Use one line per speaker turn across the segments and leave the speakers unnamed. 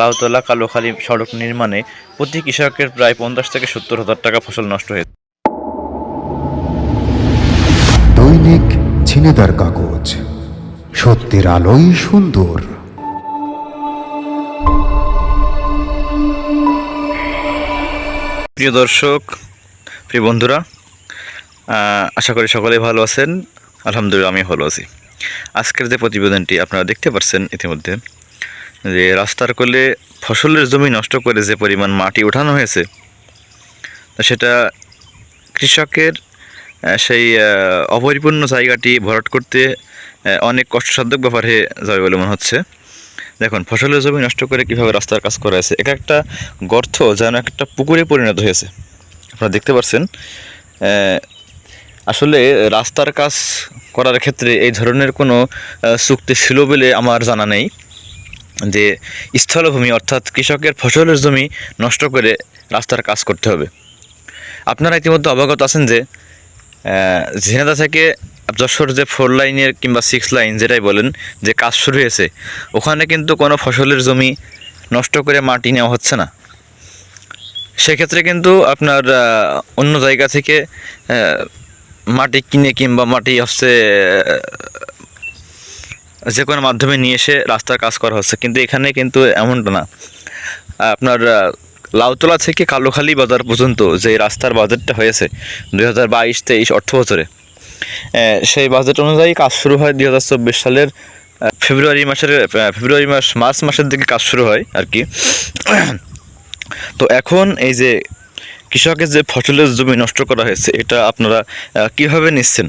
লাউতলা কালোখালী সড়ক নির্মাণে প্রতি কৃষকের প্রায় পঞ্চাশ থেকে সত্তর হাজার টাকা ফসল নষ্ট হয়েছে।
দৈনিক ঝিনেদার কাগজ। সত্যের আলোয় সুন্দর।
প্রিয় দর্শক প্রিয় বন্ধুরা আহ, আশা করি সকলেই ভালো আছেন। আলহামদুলিল্লাহ আমি ভালো আছি। আজকের যে প্রতিবেদনটি আপনারা দেখতে পাচ্ছেন ইতিমধ্যে যে রাস্তার কোলে ফসলের জমি নষ্ট করে যে পরিমাণ মাটি ওঠানো হয়েছে সেটা কৃষকের সেই অপরিপূর্ণ জায়গাটি ভরাট করতে অনেক কষ্টসাধ্য ব্যাপার হয়ে যাবে বলে মনে হচ্ছে। দেখুন, ফসলের জমি নষ্ট করে কীভাবে রাস্তার কাজ করা হয়েছে এক একটা গর্ত যেন একটা পুকুরে পরিণত হয়েছে। আপনারা দেখতে পাচ্ছেন আসলে রাস্তার কাজ করার ক্ষেত্রে এই ধরনের কোনো চুক্তি ছিল বলে আমার জানা নেই। যে স্থলভূমি অর্থাৎ কৃষকের ফসলের জমি নষ্ট করে রাস্তার কাজ করতে হবে। আপনারা ইতিমধ্যে অবগত আছেন যে ঝিনাদা থেকে যশোর যে ফোর লাইনের কিংবা সিক্স লাইন যেটাই বলেন যে কাজ শুরু হয়েছে, ওখানে কিন্তু কোনো ফসলের জমি নষ্ট করে মাটি নেওয়া হচ্ছে না। সেক্ষেত্রে কিন্তু আপনার অন্য জায়গা থেকে মাটি কিনে কিংবা মাটি হচ্ছে যে কোনো মাধ্যমে নিয়ে এসে রাস্তার কাজ করা হচ্ছে। কিন্তু এখানে কিন্তু এমনটা না। আপনার লাউতলা থেকে কালোখালি বাজার পর্যন্ত যে রাস্তার বাজেটটা হয়েছে, দুই হাজার বাইশ, তেইশ অর্থ বছরে সেই বাজেট অনুযায়ী কাজ শুরু হয় দুই হাজার চব্বিশ সালের ফেব্রুয়ারি মাসের ফেব্রুয়ারি মাস, মার্চ মাসের দিকে কাজ শুরু হয় আর কি। তো এখন এই যে কৃষকের যে ফসলের জমি নষ্ট করা হয়েছে, এটা আপনারা কীভাবে নিচ্ছেন?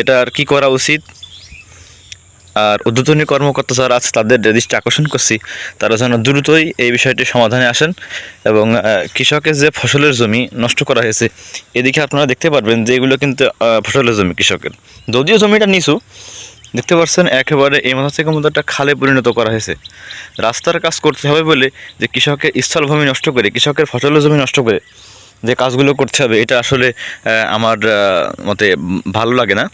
এটা আর কি করা উচিত? আর উদ্বোধনী কর্মকর্তা যারা আছে, তাদের দৃষ্টি আকর্ষণ করছি, তারা যেন দ্রুতই এই বিষয়টি সমাধানে আসেন এবং কৃষকের যে ফসলের জমি নষ্ট করা হয়েছে, এদিকে আপনারা দেখতে পারবেন যে এগুলো কিন্তু ফসলের জমি কৃষকের। যদিও জমিটা নিচু, দেখতে পাচ্ছেন একেবারে এই মাথা থেকে মতো একটা খালে পরিণত করা হয়েছে। রাস্তার কাজ করতে হবে বলে যে কৃষকের স্থলভূমি নষ্ট করে, কৃষকের ফসলের জমি নষ্ট করে যে কাজগুলো করতে হবে, এটা আসলে আমার মতে ভালো লাগে না।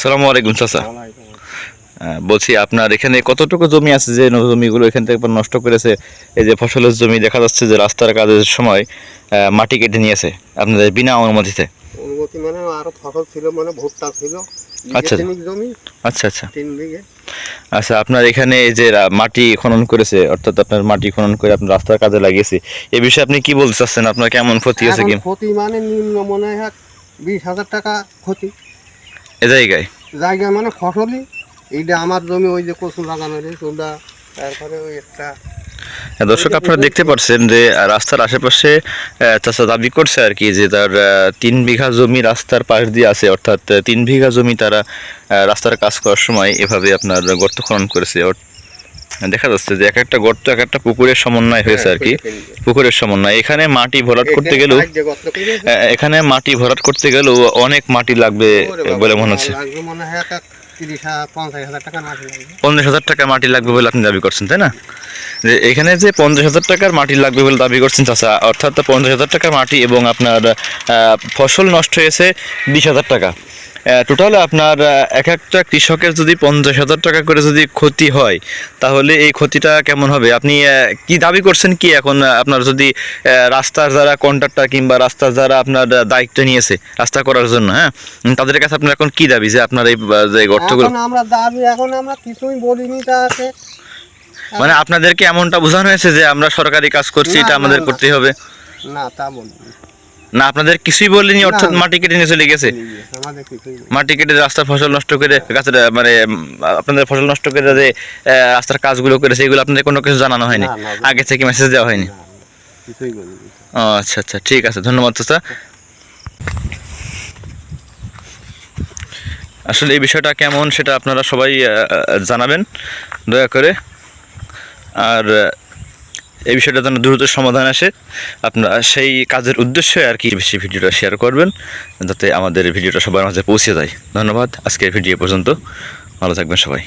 সালামু আলাইকুম চাচা। বলছি আপনার এখানে কতটুকু জমি আছে যে জমিগুলো এখান থেকে নষ্ট করেছে? এই যে ফসলের জমি দেখা যাচ্ছে যে রাস্তার কাজের সময় মাটি কেটে নিয়েছে আপনাদের বিনা অনুমতিতে।
অনুমতি মানে আরও ফসল ছিল মানে ভুট্টা ছিল।
আচ্ছা। আচ্ছা আচ্ছা। আচ্ছা আপনার এখানে এই যে মাটি খনন করেছে অর্থাৎ আপনার মাটি খনন করে আপনার রাস্তার কাজে লাগিয়েছে এই বিষয়ে আপনি কি বলতে চাচ্ছেন? আপনার কেমন ক্ষতি হয়েছে কি?
ক্ষতি মানে নিম্ন মনে হয় বিশ হাজার টাকা ক্ষতি।
এ জায়গায়?
জায়গা মানে ফসলই এইটা আমার জমি ওই যে কচু লাগানো রয়েছে ওটা তারপরে ওই একটা
হ্যাঁ, দর্শক আপনারা দেখতে পাচ্ছেন যে রাস্তার আশেপাশে চাষা চাচা দাবি করছে আর কি যে তার তিন বিঘা জমি রাস্তার পাশ দিয়ে আছে অর্থাৎ তিন বিঘা জমি তারা রাস্তার কাজ করার সময় এভাবে আপনার গর্ত খনন করেছে দেখা যাচ্ছে যে এক একটা গর্ত এক একটা পুকুরের সমন্বয় হয়েছে আর কি। পুকুরের সমন্বয়। এখানে মাটি ভরাট করতে গেলেও
এখানে
মাটি ভরাট করতে গেলেও অনেক মাটি লাগবে বলে মনে হচ্ছে।
হয় পঞ্চাশ হাজার টাকা মাটি লাগবে।
পঞ্চাশ হাজার টাকা মাটি লাগবে বলে আপনি দাবি করছেন তাই না? যে এখানে যে পঞ্চাশ হাজার টাকার মাটি লাগবে বলে দাবি করছেন চাচা অর্থাৎ পঞ্চাশ হাজার টাকার মাটি এবং আপনার আহ, ফসল নষ্ট হয়েছে বিশ হাজার টাকা। টোটাল আপনার এক একটা কৃষকের যদি পঞ্চাশ হাজার টাকা করে যদি ক্ষতি হয় তাহলে এই ক্ষতিটা কেমন হবে? আপনি কি দাবি করছেন কি এখন আপনার যদি রাস্তার যারা কন্ট্রাক্টর কিংবা রাস্তার যারা আপনার দায়িত্ব নিয়েছে রাস্তা করার জন্য হ্যাঁ? তাদের কাছে আপনার এখন কি দাবি যে আপনার এই যে গর্তগুলো?
আমরা দাবি এখন আমরা কিছুই বলিনি তা আছে।
মানে আপনাদেরকে এমনটা বোঝানো হয়েছে যে আমরা সরকারি কাজ করছি এটা আমাদের। করতে হবে?
না তা বলিনি।
না আপনাদের কিছুই বললেনি অর্থাৎ মাটি কেটে নিয়ে চলে গেছে।
বলিনি।
মাটি কেটে রাস্তার ফসল নষ্ট করে গাছের মানে আপনাদের ফসল নষ্ট করে যে রাস্তার কাজগুলো করেছে এগুলো আপনাদের কোনো কিছু জানানো হয়নি। আগে থেকে মেসেজ দেওয়া হয়নি।
বলিনি।
ও আচ্ছা আচ্ছা ঠিক আছে ধন্যবাদ চাচা। আসলে এই বিষয়টা কেমন সেটা আপনারা সবাই জানাবেন দয়া করে। আর এই বিষয়টা যেন দ্রুত সমাধান আসে। আপনারা সেই কাজের উদ্দেশ্যে আর কি বেশি ভিডিওটা শেয়ার করবেন, যাতে আমাদের ভিডিওটা সবার মাঝে পৌঁছে যায়। ধন্যবাদ, আজকের ভিডিও পর্যন্ত। ভালো থাকবেন সবাই।